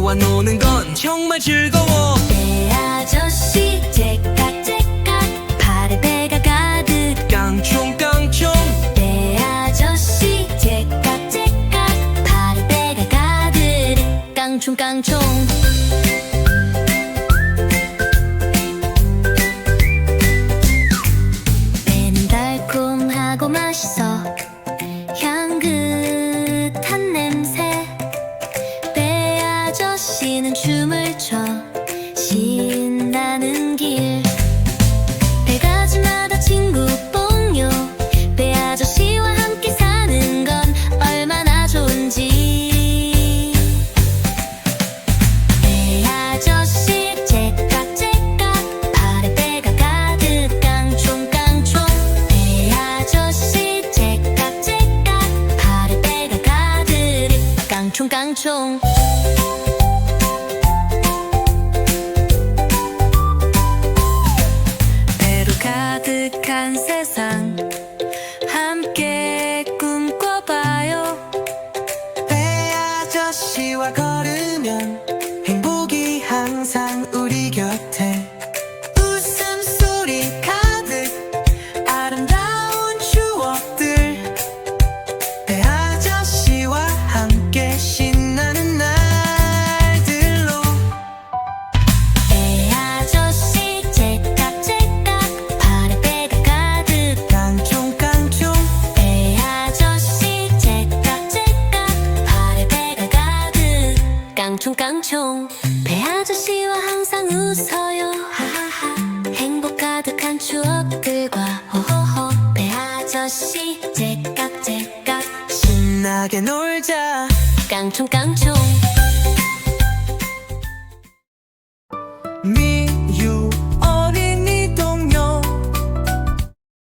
아저씨와 노는 건 정말 즐거워. 내 아저씨 째깍째깍 발에 배가 가득. 깡총깡총. 내 네, 아저씨 째깍째깍 발에 배가 가득. 깡총깡총. 배가지마다 친구 뽕요. 배 아저씨와 함께 사는 건 얼마나 좋은지. 배 아저씨 째깍 째깍. 발에 배가 가득 깡총 깡총. 배 아저씨 째깍 째깍. 발에 배가 가득 깡총 깡총 念 깡총깡총. 배 아저씨와 항상 웃어요. 하하하. 행복 가득한 추억들과 호호호. 배 아저씨 째깍째깍. 신나게 놀자. 깡총깡총